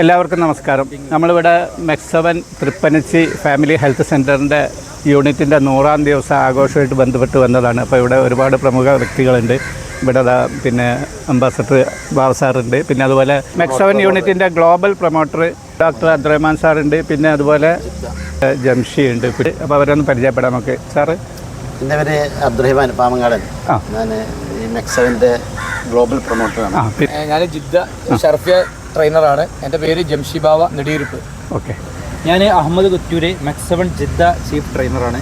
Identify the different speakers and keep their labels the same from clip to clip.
Speaker 1: എല്ലാവർക്കും നമസ്കാരം. നമ്മളിവിടെ മെക്സവൻ തൃപ്പനച്ചി ഫാമിലി ഹെൽത്ത് സെന്ററിന്റെ യൂണിറ്റിന്റെ നൂറാം ദിവസം ആഘോഷമായിട്ട് ബന്ധപ്പെട്ട് വന്നതാണ്. അപ്പോൾ ഇവിടെ ഒരുപാട് പ്രമുഖ വ്യക്തികളുണ്ട്. ഇവിടെ ദാ പിന്നെ അംബാസഡർ ബാബു സാറുണ്ട്. പിന്നെ അതുപോലെ മെക്സവൻ യൂണിറ്റിന്റെ ഗ്ലോബൽ പ്രൊമോട്ടർ ഡോക്ടർ അബ്ദുറഹ്മാൻ സാറുണ്ട്. പിന്നെ അതുപോലെ ജംഷി ഉണ്ട് അപ്പോൾ അവരൊന്ന് പരിചയപ്പെടാം നമുക്ക്. സാറ്?
Speaker 2: എന്റെ പേര് അബ്ദുറഹിമാൻ പാമങ്ങാടൻ.
Speaker 1: ആ.
Speaker 2: ഞാൻ ഈ മെക്സവിന്റെ ഗ്ലോബൽ പ്രൊമോട്ടറാണ്.
Speaker 3: ഞാൻ ജിദ്ദ ഷർഫിയ ട്രെയിനറാണ് എന്റെ പേര് ജംഷിബാവ നെടിയിരുപ്പ്.
Speaker 1: ഓക്കെ.
Speaker 4: ഞാൻ അഹമ്മദ് കുറ്റൂര് മെക്സവൺ ജിദ്ദ ചീഫ് ട്രെയിനറാണ്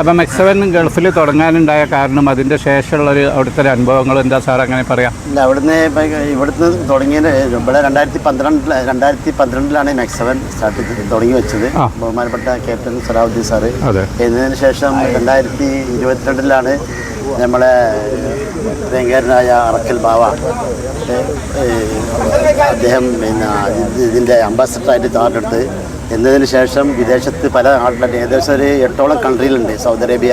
Speaker 1: അപ്പം മെക്സവൻ ഗൾഫിൽ തുടങ്ങാനുണ്ടായ കാരണം അതിന്റെ ശേഷമുള്ളൊരു അവിടുത്തെ അനുഭവങ്ങൾ എന്താ സാർ? അങ്ങനെ പറയാം.
Speaker 2: ഇല്ല അവിടുന്ന് ഇവിടുന്ന് തുടങ്ങിയത് ഇവിടെ രണ്ടായിരത്തി പന്ത്രണ്ടിൽ രണ്ടായിരത്തി പന്ത്രണ്ടിലാണ് മെക്സവൻ സ്റ്റാർട്ട് ചെയ്ത് തുടങ്ങി വെച്ചത്. ബഹുമാനപ്പെട്ട ക്യാപ്റ്റൻ സലാഹുദ്ദീൻ സാറ്.
Speaker 1: അതെ.
Speaker 2: എന്നതിന് ശേഷം രണ്ടായിരത്തി ഇരുപത്തിരണ്ടിലാണ് നമ്മളെ പ്രിയങ്കരനായ അറക്കൽ ബാവ. അദ്ദേഹം പിന്നെ ഇത് ഇതിന്റെ അംബാസഡറായിട്ട് ചാർട്ടെടുത്ത് എന്നതിന് ശേഷം വിദേശത്ത് പല നാട്ടിലും ഏകദേശം ഒരു എട്ടോളം കൺട്രിയിലുണ്ട്. Saudi Arabia.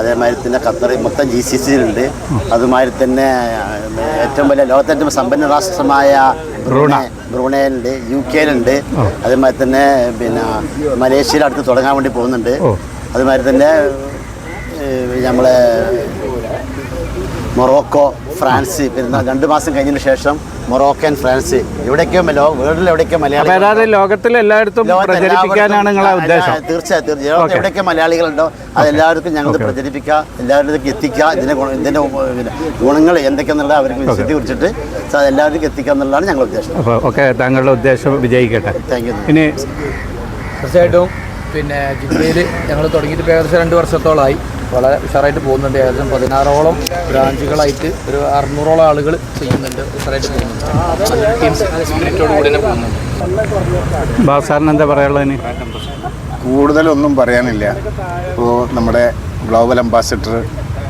Speaker 2: അതേമാതിരി തന്നെ ഖത്തർ മൊത്തം ജി സി സിയിലുണ്ട് അതുമാതിരി തന്നെ ഏറ്റവും വലിയ ലോകത്തെ ഏറ്റവും സമ്പന്ന രാഷ്ട്രമായ ബ്രൂണെ ബ്രൂണയിലുണ്ട് യു കെയിലുണ്ട്. അതേമാതിരി തന്നെ പിന്നെ മലേഷ്യയിൽ അടുത്ത് തുടങ്ങാൻ വേണ്ടി പോകുന്നുണ്ട്.
Speaker 1: അതുമാതിരി
Speaker 2: തന്നെ നമ്മളെ മൊറോക്കോ ഫ്രാൻസ് പിന്നെ രണ്ട് മാസം കഴിഞ്ഞതിന് ശേഷം മൊറോക്കോ ആൻഡ് ഫ്രാൻസ്. എവിടേക്കോ വേൾഡിൽ എവിടേക്കോ മലയാളി
Speaker 1: ലോകത്തിലെ ലോകത്തിൽ എല്ലായിടത്തും പ്രചരിപ്പിക്കാനാണ് ഉദ്ദേശം.
Speaker 2: തീർച്ചയായും. എവിടെയൊക്കെ മലയാളികളുണ്ടോ അത് എല്ലാവർക്കും ഞങ്ങൾ പ്രചരിപ്പിക്കുക എല്ലാവരിലേക്ക് എത്തിക്കുക ഇതിന്റെ ഇതിന്റെ ഗുണങ്ങൾ എന്തൊക്കെയാണെന്നുള്ളത് അവർക്ക് വിശദീകരിച്ചിട്ട് അത് എല്ലാവർക്കും എത്തിക്കുക എന്നുള്ളതാണ് ഞങ്ങളുടെ ഉദ്ദേശം.
Speaker 1: അപ്പോൾ ഓക്കെ താങ്കളുടെ ഉദ്ദേശം വിജയിക്കട്ടെ.
Speaker 2: Thank you.
Speaker 1: ഇനി
Speaker 3: തീർച്ചയായിട്ടും പിന്നെ ജില്ലയിൽ ഞങ്ങൾ തുടങ്ങിയിട്ട് ഇപ്പോൾ ഏകദേശം രണ്ട് വർഷത്തോളമായി വളരെ ഉഷാറായിട്ട് പോകുന്നുണ്ട്. ഏകദേശം പതിനാറോളം ബ്രാഞ്ചുകളായിട്ട് ഒരു അറുന്നൂറോളം ആളുകൾ ചെയ്യുന്നുണ്ട്. ഉഷാറായിട്ട് പോകുന്നുണ്ട്. ടീം സ്പിരിറ്റോട് കൂടി തന്നെ പോകുന്നുണ്ട്.
Speaker 1: ബാബു സാറിന് എന്താ പറയാനുള്ളത്
Speaker 5: കൂടുതലൊന്നും പറയാനില്ല. ഇപ്പോൾ നമ്മുടെ ഗ്ലോബൽ അംബാസിഡർ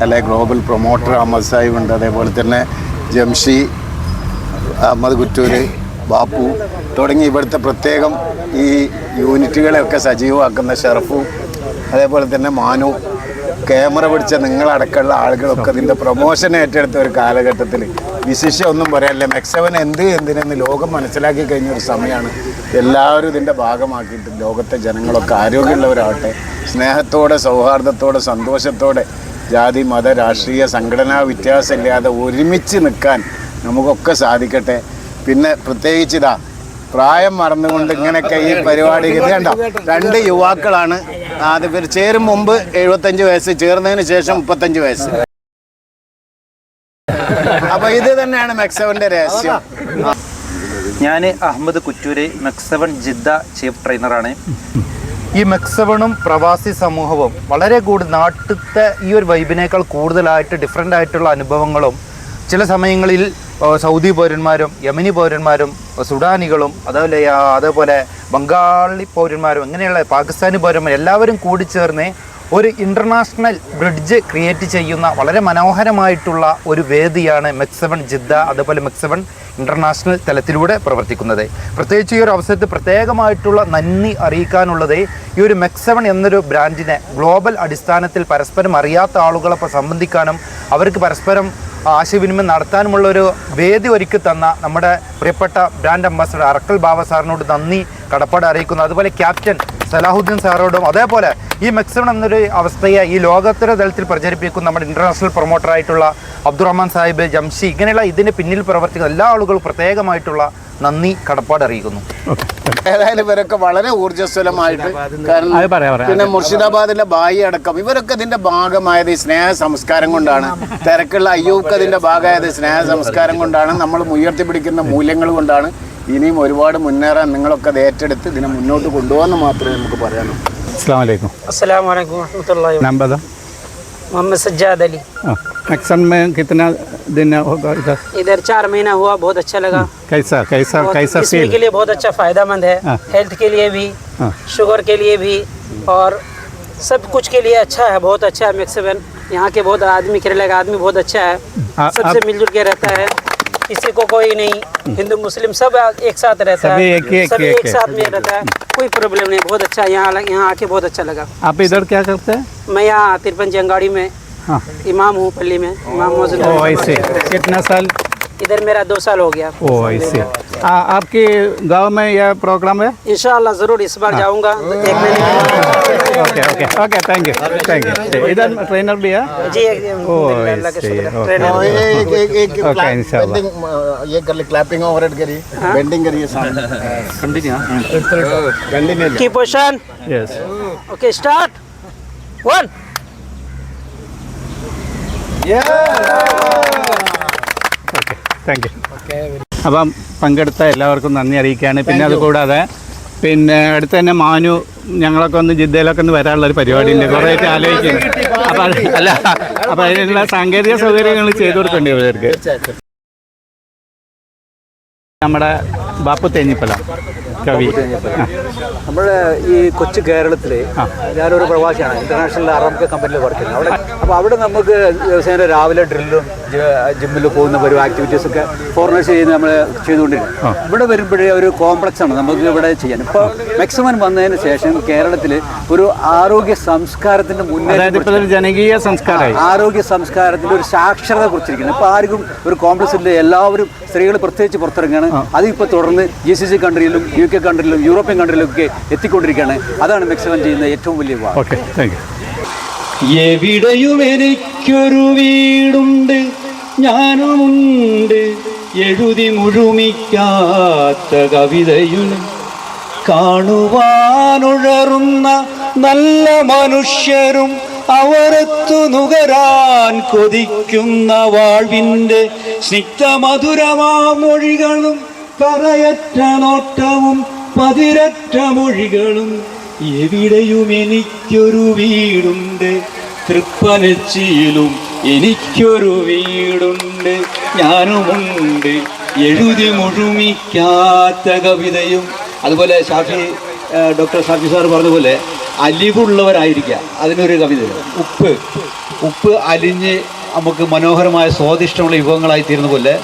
Speaker 5: അല്ലെ ഗ്ലോബൽ പ്രൊമോട്ടർ അഹമ്മദ് സാഹിബ് ഉണ്ട്. അതേപോലെ തന്നെ ജംഷി അഹമ്മദ് കുറ്റൂര് ബാപ്പു തുടങ്ങി ഇവിടുത്തെ പ്രത്യേകം ഈ യൂണിറ്റുകളെയൊക്കെ സജീവമാക്കുന്ന ഷെറഫു അതേപോലെ തന്നെ മാനു ക്യാമറ പിടിച്ച നിങ്ങളടക്കമുള്ള ആളുകളൊക്കെ ഇതിന്റെ പ്രൊമോഷൻ ഏറ്റെടുത്ത ഒരു കാലഘട്ടത്തിൽ വിശിഷ്യ ഒന്നും പറയാനില്ല. മെക്സവൻ എന്ത് എന്തിനെന്ന് ലോകം മനസ്സിലാക്കി കഴിഞ്ഞ ഒരു സമയമാണ് എല്ലാവരും ഇതിന്റെ ഭാഗമാക്കിയിട്ട് ലോകത്തെ ജനങ്ങളൊക്കെ ആരോഗ്യമുള്ളവരാവട്ടെ സ്നേഹത്തോടെ സൗഹാർദ്ദത്തോടെ സന്തോഷത്തോടെ ജാതി മത രാഷ്ട്രീയ സംഘടനാ വ്യത്യാസമില്ലാതെ ഒരുമിച്ച് നിൽക്കാൻ നമുക്കൊക്കെ സാധിക്കട്ടെ. പിന്നെ പ്രത്യേകിച്ച് ഇതാ പ്രായം മറന്നുകൊണ്ട് ഇങ്ങനെയൊക്കെ ഈ പരിപാടി ഇത് രണ്ട് യുവാക്കളാണ് ആദ്യം പേര് ചേരും മുമ്പ് എഴുപത്തഞ്ച് വയസ്സ് ചേർന്നതിന് ശേഷം മുപ്പത്തഞ്ച് വയസ്സ്. അപ്പൊ ഇത് തന്നെയാണ് മെക്സവന്റെ രഹസ്യം.
Speaker 4: ഞാൻ അഹമ്മദ് കുറ്റൂര് മെക്സവൺ ജിദ്ദ ചീഫ് ട്രെയിനറാണ്. ഈ മെക്സവണും പ്രവാസി സമൂഹവും വളരെ കൂടുതൽ നാട്ടിലത്തെ ഈ ഒരു വൈബിനേക്കാൾ കൂടുതലായിട്ട് ഡിഫറെന്റ് ആയിട്ടുള്ള അനുഭവങ്ങളും ചില സമയങ്ങളിൽ സൗദി പൗരന്മാരും യമനി പൗരന്മാരും സുഡാനികളും അതേപോലെ അതേപോലെ ബംഗാളി പൗരന്മാരും അങ്ങനെയുള്ള പാകിസ്ഥാനി പൗരന്മാരും എല്ലാവരും കൂടി ചേർന്ന് ഒരു ഇന്റർനാഷണൽ ബ്രിഡ്ജ് ക്രിയേറ്റ് ചെയ്യുന്ന വളരെ മനോഹരമായിട്ടുള്ള ഒരു വേദിയാണ് മെക്സവൺ ജിദ്ദ അതുപോലെ മെക്സവൺ ഇന്റർനാഷണൽ തലത്തിലൂടെ പ്രവർത്തിക്കുന്നത്. പ്രത്യേകിച്ച് ഈ ഒരു അവസരത്തിൽ പ്രത്യേകമായിട്ടുള്ള നന്ദി അറിയിക്കാനുള്ളത് ഈ ഒരു മെക്സവൺ എന്നൊരു ബ്രാൻഡിനെ ഗ്ലോബൽ അടിസ്ഥാനത്തിൽ പരസ്പരം അറിയാത്ത ആളുകളെ സംബന്ധിക്കാനും അവർക്ക് പരസ്പരം ആശയവിനിമയം നടത്താനുമുള്ള ഒരു വേദി ഒരുക്കി തന്ന നമ്മുടെ പ്രിയപ്പെട്ട ബ്രാൻഡ് അംബാസഡർ അറക്കൽ ബാബ സാറിനോട് നന്ദി. കടപ്പാട് അറിയിക്കുന്നു. അതുപോലെ ക്യാപ്റ്റൻ സലാഹുദ്ദീൻ സാറോടും അതേപോലെ ഈ മെക്സിമം എന്നൊരു അവസ്ഥയെ ഈ ലോകോത്തര തലത്തിൽ പ്രചരിപ്പിക്കുന്ന നമ്മുടെ ഇന്റർനാഷണൽ പ്രൊമോട്ടറായിട്ടുള്ള അബ്ദുറഹ്മാൻ സാഹിബ് ജംഷി ഇങ്ങനെയുള്ള ഇതിന് പിന്നിൽ പ്രവർത്തിക്കുന്ന എല്ലാ ആളുകളും പ്രത്യേകമായിട്ടുള്ള നന്ദി കടപ്പാട് അറിയിക്കുന്നു.
Speaker 5: ഏതായാലും ഇവരൊക്കെ വളരെ ഊർജസ്വലമായിട്ട് കാരണം പിന്നെ മുർഷിദാബാദിലെ ബായി അടക്കം ഇവരൊക്കെ ഇതിന്റെ ഭാഗമായത് ഈ സ്നേഹ സംസ്കാരം കൊണ്ടാണ്. തിരക്കുള്ള അയ്യൂക്ക് അതിന്റെ ഭാഗമായത് സ്നേഹ സംസ്കാരം കൊണ്ടാണ്. നമ്മൾ ഉയർത്തിപ്പിടിക്കുന്ന മൂല്യങ്ങൾ കൊണ്ടാണ്. ഇനിയും ഒരുപാട് മുന്നേറാൻ നിങ്ങളൊക്കെ അത് ഏറ്റെടുത്ത് ഇതിനെ മുന്നോട്ട് കൊണ്ടുപോകാമെന്ന് മാത്രമേ നമുക്ക് പറയാനുള്ളൂ
Speaker 1: അസ്സാം വലൈക്കും
Speaker 6: अस्सलाम वालेकुम रहमतुल्लाहि
Speaker 1: नाम बता
Speaker 6: मोहम्मद सज्जाद अली
Speaker 1: हाँ, मैक्सन में कितना दिन होगा इधर
Speaker 6: इधर चार महीना हुआ बहुत अच्छा लगा
Speaker 1: कैसा कैसा
Speaker 6: बहुत-
Speaker 1: कैसा
Speaker 6: इसमें
Speaker 1: फील
Speaker 6: के लिए बहुत अच्छा फायदेमंद है
Speaker 1: हाँ।
Speaker 6: हेल्थ के लिए भी
Speaker 1: हाँ।
Speaker 6: शुगर के लिए भी और सब कुछ के लिए अच्छा है बहुत अच्छा है मैक्सिमम यहाँ के बहुत आदमी केरला का आदमी बहुत अच्छा है
Speaker 1: हाँ,
Speaker 6: सबसे
Speaker 1: आप-
Speaker 6: मिलजुल के रहता है किसी को कोई नहीं। हिंदू मुस्लिम सब एक साथ रहता
Speaker 1: सभी
Speaker 6: है।
Speaker 1: एक एक
Speaker 6: सभी
Speaker 1: एक,
Speaker 6: एक
Speaker 1: एक।
Speaker 6: साथ में रहता है। कोई प्रॉब्लम नहीं बहुत अच्छा यहाँ यहाँ आके बहुत अच्छा लगा।
Speaker 1: आप इधर क्या करते हैं?
Speaker 6: मैं यहाँ तिरपन जंगाड़ी में
Speaker 1: हाँ।
Speaker 6: इमाम हूँ पल्ली में। इमाम मौजूद
Speaker 1: ऐसे कितना साल?
Speaker 6: इधर मेरा दो साल हो गया।
Speaker 1: ओ ऐसे आ, आपके गाँव में यह प्रोग्राम है?
Speaker 6: इनशाला ज़रूर इस बार हाँ। जाऊँगा
Speaker 1: okay okay okay thank you thank you इधर ट्रेनर भी है?
Speaker 6: जी
Speaker 1: ओके इंशाल्लाह
Speaker 5: ये कर ले क्लैपिंग ओवरहेड करिए बेंडिंग करिए कंटिन्यू
Speaker 6: की पोजीशन
Speaker 1: यस
Speaker 6: ओके स्टार्ट
Speaker 1: അപ്പം പങ്കെടുത്ത എല്ലാവർക്കും നന്ദി അറിയിക്കുകയാണ് പിന്നെ അതുകൂടാതെ പിന്നെ അടുത്ത് തന്നെ മാനു ഞങ്ങളൊക്കെ ഒന്ന് ജിദ്ദയിലൊക്കെ ഒന്ന് വരാനുള്ള ഒരു പരിപാടി ഉണ്ട് കുറേ ആലോചിക്കുന്നു അപ്പം അല്ല അപ്പം അതിനുള്ള സാങ്കേതിക സൗകര്യങ്ങൾ ചെയ്തു കൊടുക്കേണ്ടി ഇവർക്ക് നമ്മുടെ ബാപ്പു തേഞ്ഞിപ്പല കവി. നമ്മൾ
Speaker 7: നമ്മുടെ ഈ കൊച്ചു കേരളത്തിൽ. ഞാനൊരു പ്രവാസിയാണ്. ഇന്റർനാഷണൽ അറബിക് കമ്പനിയിൽ വർക്ക് ചെയ്യുന്നത്. അവിടെ അപ്പോൾ അവിടെ നമുക്ക് ദിവസേന രാവിലെ ഡ്രില്ലും ജിമ്മിൽ പോകുന്ന ഒരു ആക്ടിവിറ്റീസ് ഒക്കെ ഫോറിനേഴ്സ് ചെയ്യുന്ന നമ്മൾ ചെയ്തുകൊണ്ടിരിക്കും ഇവിടെ വരുമ്പോഴേ ഒരു കോംപ്ലക്സ് ആണ് നമുക്ക് ഇവിടെ ചെയ്യാൻ. ഇപ്പോൾ മാക്സിമം വന്നതിന് ശേഷം കേരളത്തിൽ ഒരു ആരോഗ്യ സംസ്കാരത്തിന്റെ മുന്നേറ്റം
Speaker 1: ജനകീയ സംസ്കാരം
Speaker 7: ആരോഗ്യ സംസ്കാരത്തിന്റെ ഒരു സാക്ഷരത കുറിച്ചിരിക്കുന്നത് ഇപ്പൊ ആർക്കും ഒരു കോംപ്ലക്സ് ഇല്ല. എല്ലാവരും സ്ത്രീകൾ പ്രത്യേകിച്ച് പുറത്തിറങ്ങുകയാണ് അതിപ്പോൾ തുടർന്ന് ജി സി സി കൺട്രിയിലും യു കെ കൺട്രിയിലും യൂറോപ്യൻ കൺട്രിയിലും ഒക്കെ എത്തിക്കൊണ്ടിരിക്കുകയാണ്. അതാണ് മെക്സിമൻ ചെയ്യുന്ന ഏറ്റവും വലിയ വാ.
Speaker 1: ഓക്കെ താങ്ക് യു
Speaker 8: എവിടെയും എനിക്കൊരു വീടുണ്ട് ഞാനുമുണ്ട്. എഴുതി മുഴുമിക്കാത്ത കവിതയും കാണുവാനുഴറുന്ന നല്ല മനുഷ്യരും അവരത്തു നുകരാൻ കൊതിക്കുന്ന വാഴ്വിന്റെ സ്നിഗ്ധമധുരമാ മൊഴികളും കറയറ്റ നോട്ടവും പതിരറ്റ മൊഴികളും എവിടെയും എനിക്കൊരു വീടുണ്ട്. തൃപ്പനച്ചിയിലും എനിക്കൊരു വീടുണ്ട്. ഞാനുമുണ്ട്. എഴുതി മുഴുമിക്കാത്ത കവിതയും. അതുപോലെ ഷാഫി ഡോക്ടർ ഷാഫി സാർ പറഞ്ഞ പോലെ അലിവുള്ളവരായിരിക്കുക. അതിനൊരു കവിത. ഉപ്പ്. ഉപ്പ് അലിഞ്ഞ് നമുക്ക് മനോഹരമായ സ്വാദിഷ്ടമുള്ള വിഭവങ്ങളായി തീരുന്ന പോലെ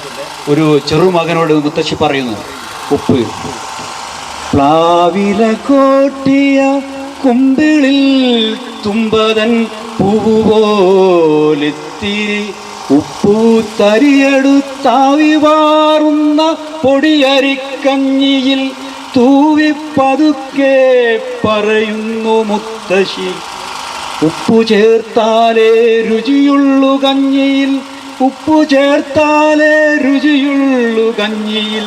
Speaker 8: ഒരു ചെറുമകനോട് മുത്തശ്ശി പറയുന്നു ഉപ്പ്. പ്ലാവില കോട്ടിയ കുമ്പിളിൽ തുമ്പതൻ പൂവുപോലെത്തിരി ഉപ്പു തരിയെടുത്താവി വാറുന്ന പൊടിയരിക്കഞ്ഞിയിൽ തൂവി പതുക്കെ പറയുന്നു മുത്തശ്ശി. ഉപ്പു ചേർത്താലേ രുചിയുള്ളു കഞ്ഞിയിൽ ഉപ്പു ചേർത്താലേ രുചിയുള്ളു കഞ്ഞിയിൽ.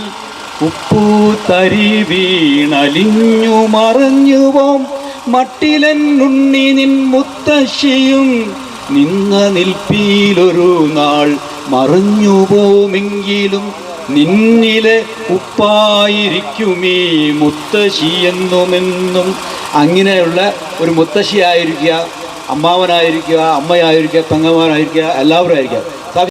Speaker 8: ഉപ്പു തരി വീണലിഞ്ഞു മറിഞ്ഞുപോം. മട്ടിലൻ ഉണ്ണി നിൻ മുത്തശ്ശിയും നിന്ന നിൽപ്പിയിലൊരു നാൾ മറിഞ്ഞുപോമെങ്കിലും നിന്നിലെ ഉപ്പായിരിക്കുമീ മുത്തശ്ശി എന്നുമെന്നും അങ്ങനെയുള്ള ഒരു മുത്തശ്ശിയായിരിക്കുക അമ്മാവനായിരിക്കുക അമ്മയായിരിക്കുക തങ്ങമാരായിരിക്കുക എല്ലാവരും ആയിരിക്കുക.